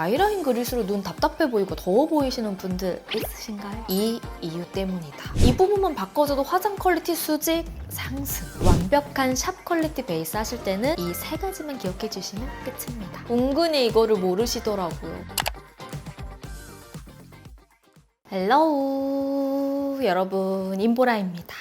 아이라인 그릴수록 눈 답답해 보이고 더워 보이시는 분들 있으신가요? 이 이유 때문이다. 이 부분만 바꿔줘도 화장 퀄리티 수직 상승. 완벽한 샵 퀄리티 베이스 하실 때는 이 세 가지만 기억해 주시면 끝입니다. 은근히 이거를 모르시더라고요. 헬로우 여러분 임보라입니다.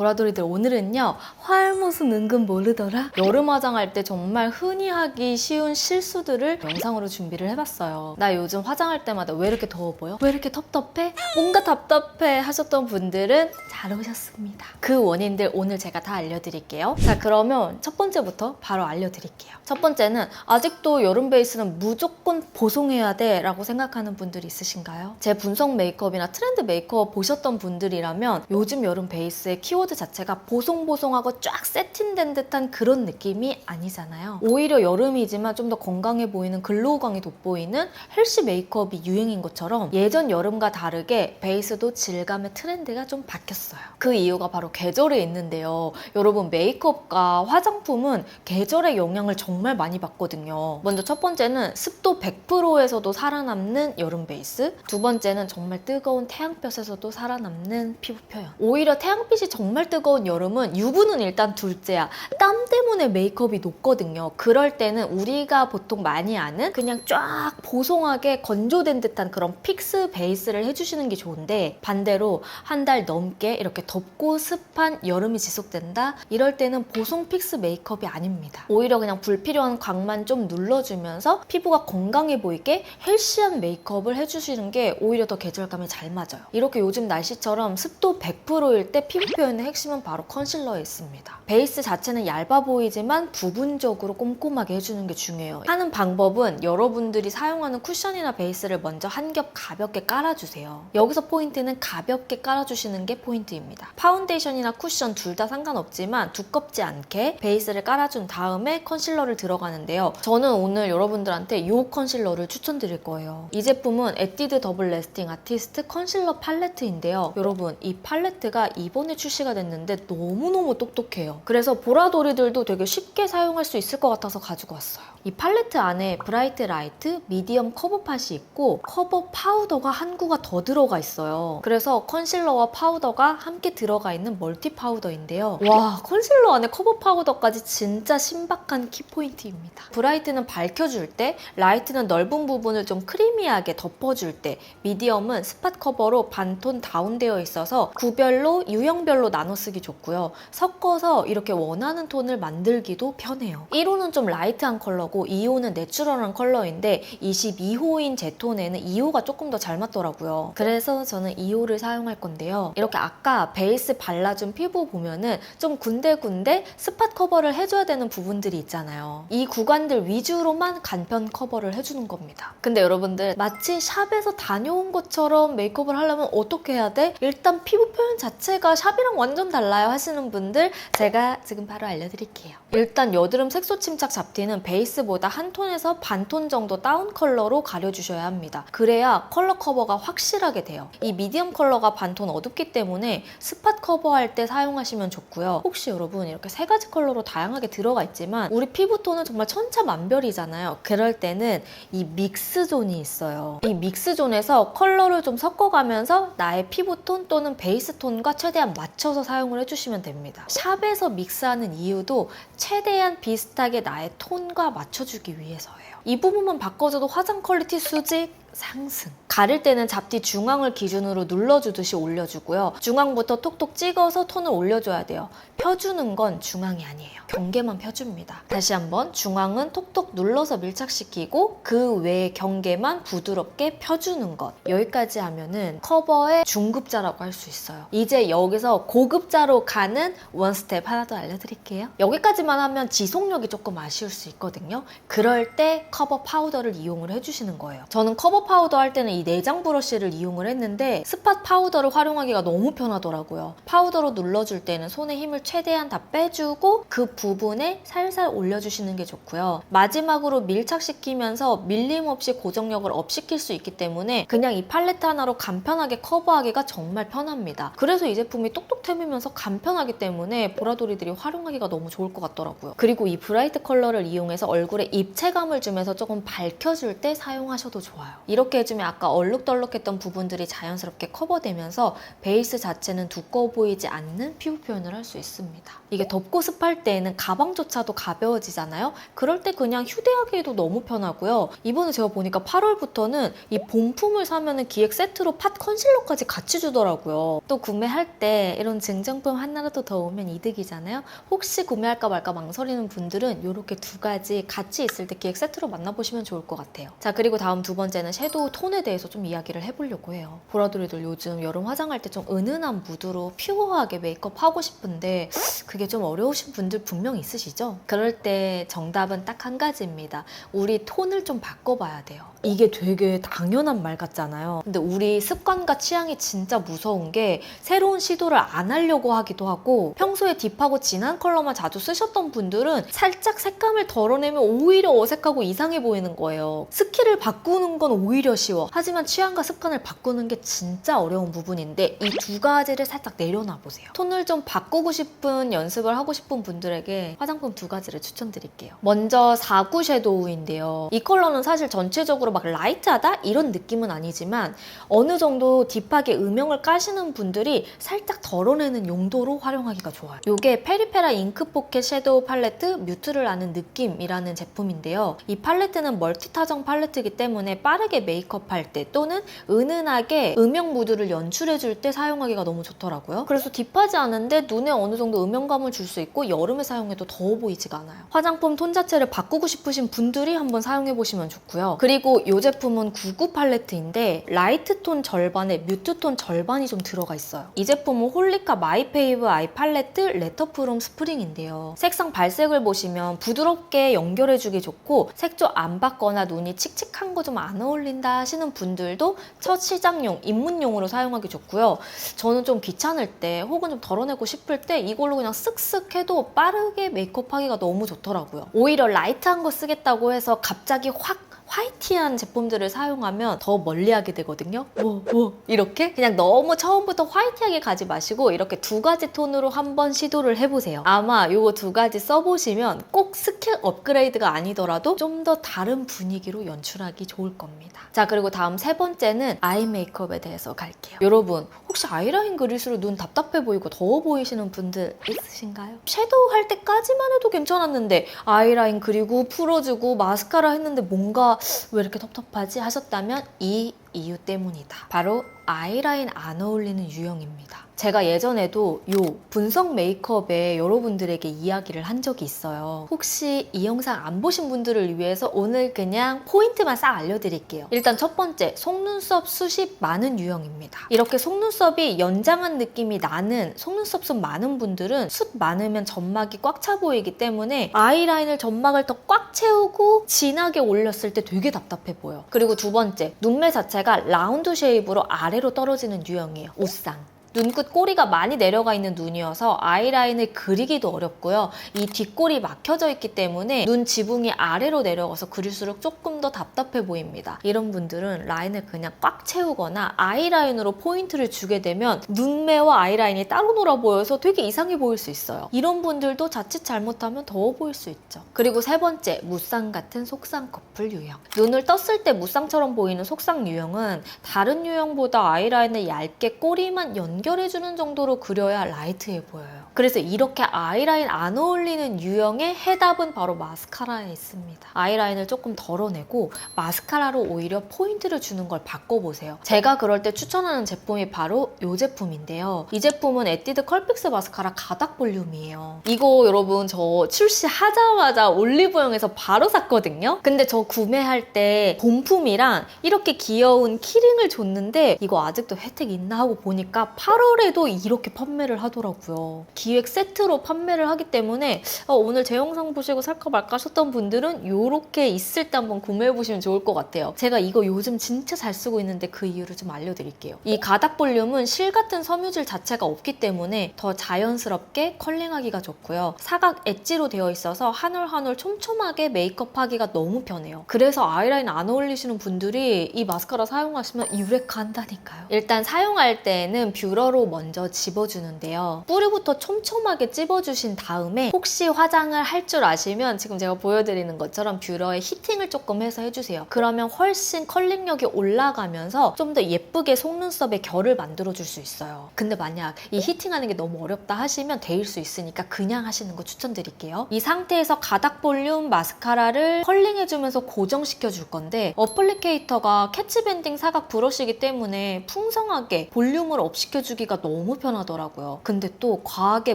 보라돌이들 오늘은요 화알못은 은근 모르더라 여름 화장할 때 정말 흔히 하기 쉬운 실수들을 영상으로 준비를 해봤어요 나 요즘 화장할 때마다 왜 이렇게 더워 보여? 왜 이렇게 텁텁해? 뭔가 답답해 하셨던 분들은 잘 오셨습니다 그 원인들 오늘 제가 다 알려드릴게요 자 그러면 첫 번째부터 바로 알려드릴게요 첫 번째는 아직도 여름 베이스는 무조건 보송해야 돼 라고 생각하는 분들이 있으신가요? 제 분석 메이크업이나 트렌드 메이크업 보셨던 분들이라면 요즘 여름 베이스의 키워드 자체가 보송보송하고 쫙 세팅된 듯한 그런 느낌이 아니잖아요. 오히려 여름이지만 좀 더 건강해 보이는 글로우광이 돋보이는 헬시 메이크업이 유행인 것처럼 예전 여름과 다르게 베이스도 질감의 트렌드가 좀 바뀌었어요. 그 이유가 바로 계절에 있는데요. 여러분 메이크업과 화장품은 계절의 영향을 정말 많이 받거든요. 먼저 첫 번째는 습도 100%에서도 살아남는 여름 베이스. 두 번째는 정말 뜨거운 태양볕에서도 살아남는 피부 표현. 오히려 태양빛이 정말 뜨거운 여름은 유분은 일단 둘째야. 땀 때문에 메이크업이 녹거든요. 그럴 때는 우리가 보통 많이 아는 그냥 쫙 보송하게 건조된 듯한 그런 픽스 베이스를 해주시는 게 좋은데 반대로 한 달 넘게 이렇게 덥고 습한 여름이 지속된다? 이럴 때는 보송 픽스 메이크업이 아닙니다. 오히려 그냥 불필요한 광만 좀 눌러주면서 피부가 건강해 보이게 헬시한 메이크업을 해주시는 게 오히려 더 계절감에 잘 맞아요. 이렇게 요즘 날씨처럼 습도 100%일 때 피부 표현의 핵심은 바로 컨실러에 있습니다. 베이스 자체는 얇아 보이지만 부분적으로 꼼꼼하게 해주는 게 중요해요. 하는 방법은 여러분들이 사용하는 쿠션이나 베이스를 먼저 한 겹 가볍게 깔아주세요. 여기서 포인트는 가볍게 깔아주시는 게 포인트입니다. 파운데이션이나 쿠션 둘 다 상관없지만 두껍지 않게 베이스를 깔아준 다음에 컨실러를 들어가는데요. 저는 오늘 여러분들한테 이 컨실러를 추천드릴 거예요. 이 제품은 에뛰드 더블 레스팅 아티스트 컨실러 팔레트인데요. 여러분 이 팔레트가 이번에 출시가 됐는데 너무너무 똑똑해요. 그래서 보라돌이들도 되게 쉽게 사용할 수 있을 것 같아서 가지고 왔어요. 이 팔레트 안에 브라이트 라이트, 미디엄 커버 팟이 있고 커버 파우더가 한 구가 더 들어가 있어요. 그래서 컨실러와 파우더가 함께 들어가 있는 멀티 파우더인데요. 와, 컨실러 안에 커버 파우더까지 진짜 신박한 키포인트입니다. 브라이트는 밝혀줄 때, 라이트는 넓은 부분을 좀 크리미하게 덮어줄 때, 미디엄은 스팟 커버로 반톤 다운되어 있어서 구별로, 유형별로 나눠 쓰기 좋고요. 섞어서 이렇게 원하는 톤을 만들기도 편해요. 1호는 좀 라이트한 컬러고 2호는 내추럴한 컬러인데 22호인 제 톤에는 2호가 조금 더 잘 맞더라고요. 그래서 저는 2호를 사용할 건데요. 이렇게 아까 베이스 발라준 피부 보면은 좀 군데군데 스팟 커버를 해줘야 되는 부분들이 있잖아요. 이 구간들 위주로만 간편 커버를 해주는 겁니다. 근데 여러분들 마치 샵에서 다녀온 것처럼 메이크업을 하려면 어떻게 해야 돼? 일단 피부 표현 자체가 샵이랑 완전 달라요 하시는 분들 제가 지금 바로 알려드릴게요. 일단 여드름 색소 침착 잡티는 베이스보다 한 톤에서 반 톤 정도 다운 컬러로 가려주셔야 합니다. 그래야 컬러 커버가 확실하게 돼요. 이 미디엄 컬러가 반 톤 어둡기 때문에 스팟 커버할 때 사용하시면 좋고요. 혹시 여러분 이렇게 세 가지 컬러로 다양하게 들어가 있지만 우리 피부톤은 정말 천차만별이잖아요. 그럴 때는 이 믹스존이 있어요. 이 믹스존에서 컬러를 좀 섞어가면서 나의 피부톤 또는 베이스톤과 최대한 맞춰서 사용을 해주시면 됩니다. 샵에서 믹스하는 이유도 최대한 비슷하게 나의 톤과 맞춰주기 위해서예요. 이 부분만 바꿔줘도 화장 퀄리티 수직 상승. 가릴 때는 잡티 중앙을 기준으로 눌러주듯이 올려주고요. 중앙부터 톡톡 찍어서 톤을 올려줘야 돼요. 펴주는 건 중앙이 아니에요. 경계만 펴줍니다. 다시 한번 중앙은 톡톡 눌러서 밀착시키고 그 외의 경계만 부드럽게 펴주는 것. 여기까지 하면은 커버의 중급자라고 할 수 있어요. 이제 여기서 고급자로 가는 원 스텝 하나 더 알려드릴게요. 여기까지만 하면 지속력이 조금 아쉬울 수 있거든요. 그럴 때 커버 파우더를 이용을 해주시는 거예요. 저는 커버 파우더 할 때는 이 내장 브러쉬를 이용을 했는데 스팟 파우더를 활용하기가 너무 편하더라고요. 파우더로 눌러줄 때는 손에 힘을 최대한 다 빼주고 그 부분에 살살 올려주시는 게 좋고요. 마지막으로 밀착시키면서 밀림 없이 고정력을 업시킬 수 있기 때문에 그냥 이 팔레트 하나로 간편하게 커버하기가 정말 편합니다. 그래서 이 제품이 똑똑템이면서 간편하기 때문에 보라돌이들이 활용하기가 너무 좋을 것 같더라고요. 그리고 이 브라이트 컬러를 이용해서 얼굴에 입체감을 주면 주면서 조금 밝혀줄 때 사용하셔도 좋아요. 이렇게 해주면 아까 얼룩덜룩했던 부분들이 자연스럽게 커버되면서 베이스 자체는 두꺼워 보이지 않는 피부 표현을 할 수 있습니다. 이게 덥고 습할 때에는 가방조차도 가벼워지잖아요. 그럴 때 그냥 휴대하기에도 너무 편하고요. 이번에 제가 보니까 8월부터는 이 본품을 사면은 기획 세트로 팟 컨실러까지 같이 주더라고요. 또 구매할 때 이런 증정품 하나라도 더 오면 이득이잖아요. 혹시 구매할까 말까 망설이는 분들은 이렇게 두 가지 같이 있을 때 기획 세트로 만나보시면 좋을 것 같아요. 자 그리고 다음 두 번째는 섀도우 톤에 대해서 좀 이야기를 해보려고 해요. 보라돌이들 요즘 여름 화장할 때 좀 은은한 무드로 퓨어하게 메이크업 하고 싶은데 그게 좀 어려우신 분들 분명 있으시죠? 그럴 때 정답은 딱 한 가지입니다. 우리 톤을 좀 바꿔봐야 돼요. 이게 되게 당연한 말 같잖아요. 근데 우리 습관과 취향이 진짜 무서운 게 새로운 시도를 안 하려고 하기도 하고 평소에 딥하고 진한 컬러만 자주 쓰셨던 분들은 살짝 색감을 덜어내면 오히려 어색하고 이상 해 보이는 거예요. 스킬을 바꾸는 건 오히려 쉬워. 하지만 취향과 습관을 바꾸는 게 진짜 어려운 부분인데 이 두 가지를 살짝 내려놔 보세요. 톤을 좀 바꾸고 싶은 연습을 하고 싶은 분들에게 화장품 두 가지를 추천드릴게요. 먼저 49 섀도우인데요. 이 컬러는 사실 전체적으로 막 라이트하다 이런 느낌은 아니지만 어느 정도 딥하게 음영을 까시는 분들이 살짝 덜어내는 용도로 활용하기가 좋아요. 이게 페리페라 잉크 포켓 섀도우 팔레트 뮤트를 아는 느낌이라는 제품인데요. 이 팔레트는 멀티타정 팔레트이기 때문에 빠르게 메이크업 할 때 또는 은은하게 음영 무드를 연출해줄 때 사용하기가 너무 좋더라고요. 그래서 딥하지 않은데 눈에 어느 정도 음영감을 줄 수 있고 여름에 사용해도 더워 보이지가 않아요. 화장품 톤 자체를 바꾸고 싶으신 분들이 한번 사용해 보시면 좋고요. 그리고 이 제품은 99 팔레트인데 라이트 톤 절반에 뮤트 톤 절반이 좀 들어가 있어요. 이 제품은 홀리카 마이페이브 아이 팔레트 레터 프롬 스프링인데요. 색상 발색을 보시면 부드럽게 연결해주기 좋고 색 조안 받거나 눈이 칙칙한 거 좀 안 어울린다 하시는 분들도 첫 시작용, 입문용으로 사용하기 좋고요. 저는 좀 귀찮을 때 혹은 좀 덜어내고 싶을 때 이걸로 그냥 쓱쓱 해도 빠르게 메이크업 하기가 너무 좋더라고요. 오히려 라이트한 거 쓰겠다고 해서 갑자기 확 화이티한 제품들을 사용하면 더 멀리하게 되거든요. 뭐, 뭐 이렇게 그냥 너무 처음부터 화이티하게 가지 마시고 이렇게 두 가지 톤으로 한번 시도를 해보세요. 아마 이거 두 가지 써보시면 꼭 스킬 업그레이드가 아니더라도 좀 더 다른 분위기로 연출하기 좋을 겁니다. 자 그리고 다음 세 번째는 아이 메이크업에 대해서 갈게요. 여러분 혹시 아이라인 그릴수록 눈 답답해 보이고 더워 보이시는 분들 있으신가요? 섀도우 할 때까지만 해도 괜찮았는데 아이라인 그리고 풀어주고 마스카라 했는데 뭔가 왜 이렇게 텁텁하지? 하셨다면 이 이유 때문이다. 바로 아이라인 안 어울리는 유형입니다. 제가 예전에도 요 분석 메이크업에 여러분들에게 이야기를 한 적이 있어요. 혹시 이 영상 안 보신 분들을 위해서 오늘 그냥 포인트만 싹 알려드릴게요. 일단 첫 번째, 속눈썹 숱이 많은 유형입니다. 이렇게 속눈썹이 연장한 느낌이 나는 속눈썹 숱 많은 분들은 숱 많으면 점막이 꽉 차 보이기 때문에 아이라인을 점막을 더 꽉 채우고 진하게 올렸을 때 되게 답답해 보여. 그리고 두 번째, 눈매 자체 가 라운드 쉐입으로 아래로 떨어지는 유형이에요. 옷상. 눈끝 꼬리가 많이 내려가 있는 눈이어서 아이라인을 그리기도 어렵고요. 이 뒷골이 막혀져 있기 때문에 눈 지붕이 아래로 내려가서 그릴수록 조금 더 답답해 보입니다. 이런 분들은 라인을 그냥 꽉 채우거나 아이라인으로 포인트를 주게 되면 눈매와 아이라인이 따로 놀아 보여서 되게 이상해 보일 수 있어요. 이런 분들도 자칫 잘못하면 더워 보일 수 있죠. 그리고 세 번째, 무쌍 같은 속쌍 커플 유형. 눈을 떴을 때 무쌍처럼 보이는 속쌍 유형은 다른 유형보다 아이라인을 얇게 꼬리만 연 연결해주는 정도로 그려야 라이트해 보여요. 그래서 이렇게 아이라인 안 어울리는 유형의 해답은 바로 마스카라에 있습니다. 아이라인을 조금 덜어내고 마스카라로 오히려 포인트를 주는 걸 바꿔보세요. 제가 그럴 때 추천하는 제품이 바로 이 제품인데요. 이 제품은 에뛰드 컬픽스 마스카라 가닥 볼륨이에요. 이거 여러분 저 출시하자마자 올리브영에서 바로 샀거든요. 근데 저 구매할 때 본품이랑 이렇게 귀여운 키링을 줬는데 이거 아직도 혜택 있나 하고 보니까 8월에도 이렇게 판매를 하더라고요. 기획 세트로 판매를 하기 때문에 어, 오늘 제 영상 보시고 살까 말까 하셨던 분들은 이렇게 있을 때 한번 구매해 보시면 좋을 것 같아요. 제가 이거 요즘 진짜 잘 쓰고 있는데 그 이유를 좀 알려드릴게요. 이 가닥 볼륨은 실 같은 섬유질 자체가 없기 때문에 더 자연스럽게 컬링하기가 좋고요. 사각 엣지로 되어 있어서 한 올 한 올 촘촘하게 메이크업 하기가 너무 편해요. 그래서 아이라인 안 어울리시는 분들이 이 마스카라 사용하시면 유레카 한다니까요. 일단 사용할 때는 뷰러 뷰러로 먼저 집어주는데요. 뿌리부터 촘촘하게 찝어주신 다음에 혹시 화장을 할 줄 아시면 지금 제가 보여드리는 것처럼 뷰러에 히팅을 조금 해서 해주세요. 그러면 훨씬 컬링력이 올라가면서 좀 더 예쁘게 속눈썹의 결을 만들어줄 수 있어요. 근데 만약 이 히팅하는 게 너무 어렵다 하시면 데일 수 있으니까 그냥 하시는 거 추천드릴게요. 이 상태에서 가닥 볼륨 마스카라를 컬링해주면서 고정시켜 줄 건데 어플리케이터가 캐치밴딩 사각 브러쉬이기 때문에 풍성하게 볼륨을 업 시켜주 기가 너무 편하더라고요. 근데 또 과하게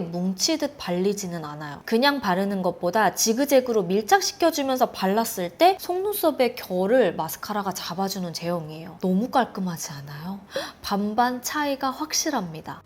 뭉치듯 발리지는 않아요. 그냥 바르는 것보다 지그재그로 밀착시켜주면서 발랐을 때 속눈썹의 결을 마스카라가 잡아주는 제형이에요. 너무 깔끔하지 않아요? 반반 차이가 확실합니다.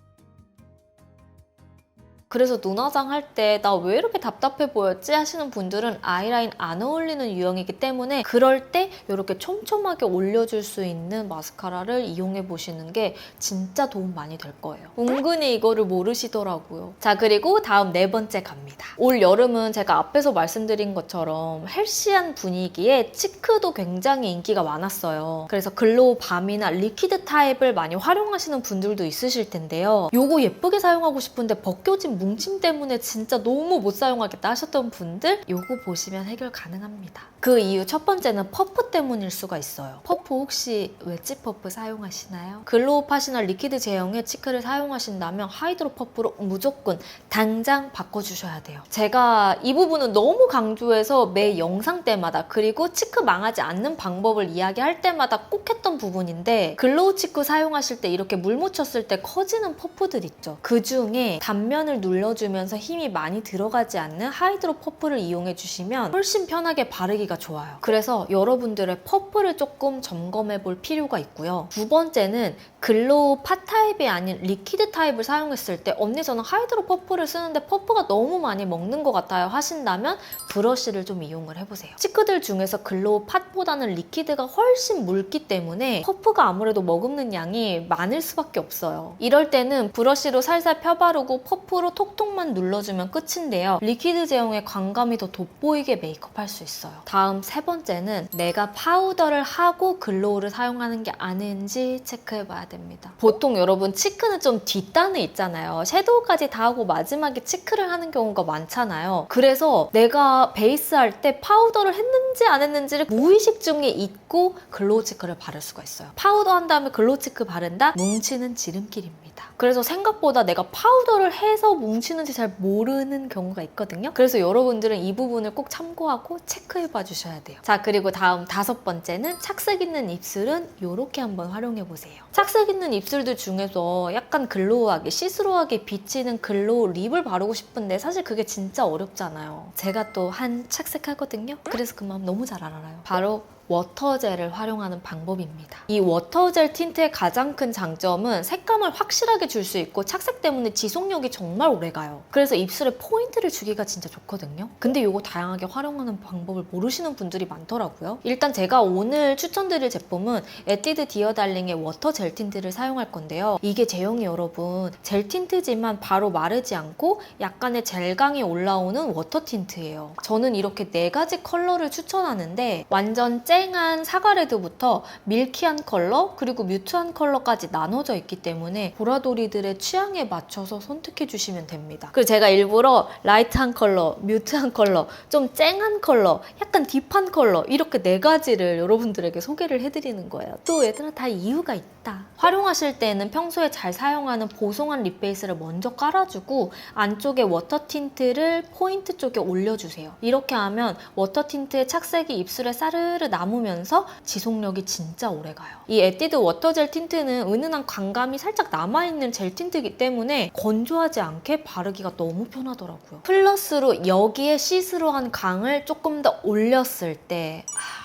그래서 눈화장 할 때 나 왜 이렇게 답답해 보였지 하시는 분들은 아이라인 안 어울리는 유형이기 때문에 그럴 때 이렇게 촘촘하게 올려줄 수 있는 마스카라를 이용해 보시는 게 진짜 도움 많이 될 거예요. 은근히 이거를 모르시더라고요. 자 그리고 다음 네 번째 갑니다. 올 여름은 제가 앞에서 말씀드린 것처럼 헬시한 분위기에 치크도 굉장히 인기가 많았어요. 그래서 글로우 밤이나 리퀴드 타입을 많이 활용하시는 분들도 있으실 텐데요. 요거 예쁘게 사용하고 싶은데 벗겨진 뭉침 때문에 진짜 너무 못 사용하겠다 하셨던 분들 요거 보시면 해결 가능합니다. 그 이유 첫 번째는 퍼프 때문일 수가 있어요. 퍼프 혹시 웨지 퍼프 사용하시나요? 글로우 팟이나 리퀴드 제형의 치크를 사용하신다면 하이드로 퍼프로 무조건 당장 바꿔주셔야 돼요. 제가 이 부분은 너무 강조해서 매 영상 때마다 그리고 치크 망하지 않는 방법을 이야기할 때마다 꼭 했던 부분인데 글로우 치크 사용하실 때 이렇게 물 묻혔을 때 커지는 퍼프들 있죠. 그 중에 단면을 눌러주면서 힘이 많이 들어가지 않는 하이드로 퍼프를 이용해 주시면 훨씬 편하게 바르기가 좋아요. 그래서 여러분들의 퍼프를 조금 점검해 볼 필요가 있고요. 두 번째는 글로우 팟 타입이 아닌 리퀴드 타입을 사용했을 때 언니 저는 하이드로 퍼프를 쓰는데 퍼프가 너무 많이 먹는 것 같아요 하신다면 브러쉬를 좀 이용을 해보세요. 치크들 중에서 글로우 팟보다는 리퀴드가 훨씬 묽기 때문에 퍼프가 아무래도 머금는 양이 많을 수밖에 없어요. 이럴 때는 브러쉬로 살살 펴바르고 퍼프로 톡톡만 눌러주면 끝인데요. 리퀴드 제형의 광감이 더 돋보이게 메이크업 할 수 있어요. 다음 세 번째는 내가 파우더를 하고 글로우를 사용하는 게 아닌지 체크해봐야 됩니다. 보통 여러분 치크는 좀 뒷단에 있잖아요. 섀도우까지 다 하고 마지막에 치크를 하는 경우가 많잖아요. 그래서 내가 베이스 할 때 파우더를 했는지 안 했는지를 무의식 중에 잊고 글로우 치크를 바를 수가 있어요. 파우더 한 다음에 글로우 치크 바른다? 뭉치는 지름길입니다. 그래서 생각보다 내가 파우더를 해서 뭉 치는지 잘 모르는 경우가 있거든요. 그래서 여러분들은 이 부분을 꼭 참고하고 체크해 봐 주셔야 돼요. 자, 그리고 다음 다섯 번째는 착색 있는 입술은 이렇게 한번 활용해 보세요. 착색 있는 입술들 중에서 약간 글로우하게 시스루하게 비치는 글로우 립을 바르고 싶은데 사실 그게 진짜 어렵잖아요. 제가 또 한 착색하거든요. 그래서 그 마음 너무 잘 알아요. 바로 워터젤을 활용하는 방법입니다. 이 워터젤 틴트의 가장 큰 장점은 색감을 확실하게 줄 수 있고 착색 때문에 지속력이 정말 오래가요. 그래서 입술에 포인트를 주기가 진짜 좋거든요. 근데 이거 다양하게 활용하는 방법을 모르시는 분들이 많더라고요. 일단 제가 오늘 추천드릴 제품은 에뛰드 디어 달링의 워터 젤 틴트를 사용할 건데요. 이게 제형이 여러분 젤 틴트지만 바로 마르지 않고 약간의 젤감이 올라오는 워터 틴트예요. 저는 이렇게 네 가지 컬러를 추천하는데 완전 쨍한 사과레드부터 밀키한 컬러 그리고 뮤트한 컬러까지 나눠져 있기 때문에 보라돌이들의 취향에 맞춰서 선택해 주시면 됩니다. 그리고 제가 일부러 라이트한 컬러, 뮤트한 컬러, 좀 쨍한 컬러, 약간 딥한 컬러 이렇게 네 가지를 여러분들에게 소개를 해드리는 거예요. 또 얘들아 다 이유가 있다. 활용하실 때는 평소에 잘 사용하는 보송한 립 베이스를 먼저 깔아주고 안쪽에 워터 틴트를 포인트 쪽에 올려주세요. 이렇게 하면 워터 틴트의 착색이 입술에 사르르 남 으면서 지속력이 진짜 오래 가요. 이 에뛰드 워터젤 틴트는 은은한 광감이 살짝 남아있는 젤 틴트이기 때문에 건조하지 않게 바르기가 너무 편하더라고요. 플러스로 여기에 시스루한 강을 조금 더 올렸을 때 아,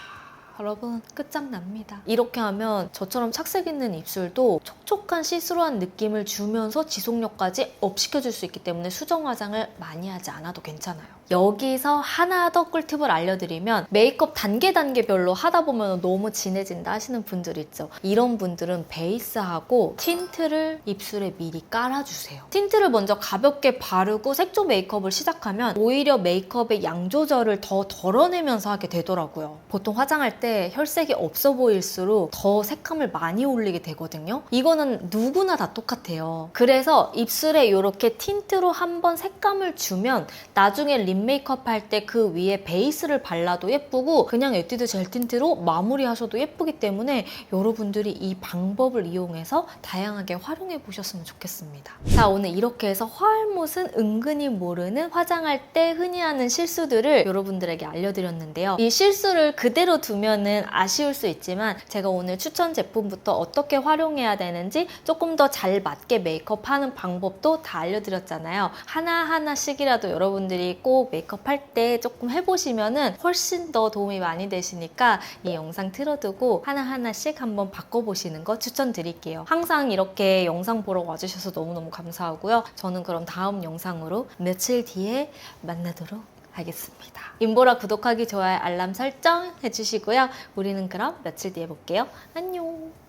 여러분 끝장납니다. 이렇게 하면 저처럼 착색 있는 입술도 촉촉한 시스루한 느낌을 주면서 지속력까지 업 시켜줄 수 있기 때문에 수정 화장을 많이 하지 않아도 괜찮아요. 여기서 하나 더 꿀팁을 알려드리면 메이크업 단계 단계별로 하다 보면 너무 진해진다 하시는 분들 있죠. 이런 분들은 베이스하고 틴트를 입술에 미리 깔아주세요. 틴트를 먼저 가볍게 바르고 색조 메이크업을 시작하면 오히려 메이크업의 양 조절을 더 덜어내면서 하게 되더라고요. 보통 화장할 때때 혈색이 없어 보일수록 더 색감을 많이 올리게 되거든요. 이거는 누구나 다 똑같아요. 그래서 입술에 이렇게 틴트로 한번 색감을 주면 나중에 립 메이크업 할 때 그 위에 베이스를 발라도 예쁘고 그냥 에뛰드 젤 틴트로 마무리하셔도 예쁘기 때문에 여러분들이 이 방법을 이용해서 다양하게 활용해 보셨으면 좋겠습니다. 자, 오늘 이렇게 해서 화알못은 은근히 모르는 화장할 때 흔히 하는 실수들을 여러분들에게 알려드렸는데요. 이 실수를 그대로 두면 은 아쉬울 수 있지만 제가 오늘 추천 제품부터 어떻게 활용해야 되는지 조금 더 잘 맞게 메이크업 하는 방법도 다 알려드렸잖아요. 하나하나씩이라도 여러분들이 꼭 메이크업 할 때 조금 해보시면은 훨씬 더 도움이 많이 되시니까 이 영상 틀어두고 하나하나씩 한번 바꿔보시는 거 추천드릴게요. 항상 이렇게 영상 보러 와주셔서 너무너무 감사하고요. 저는 그럼 다음 영상으로 며칠 뒤에 만나도록 하겠습니다. 인보라 구독하기, 좋아요, 알람 설정 해주시고요. 우리는 그럼 며칠 뒤에 볼게요. 안녕!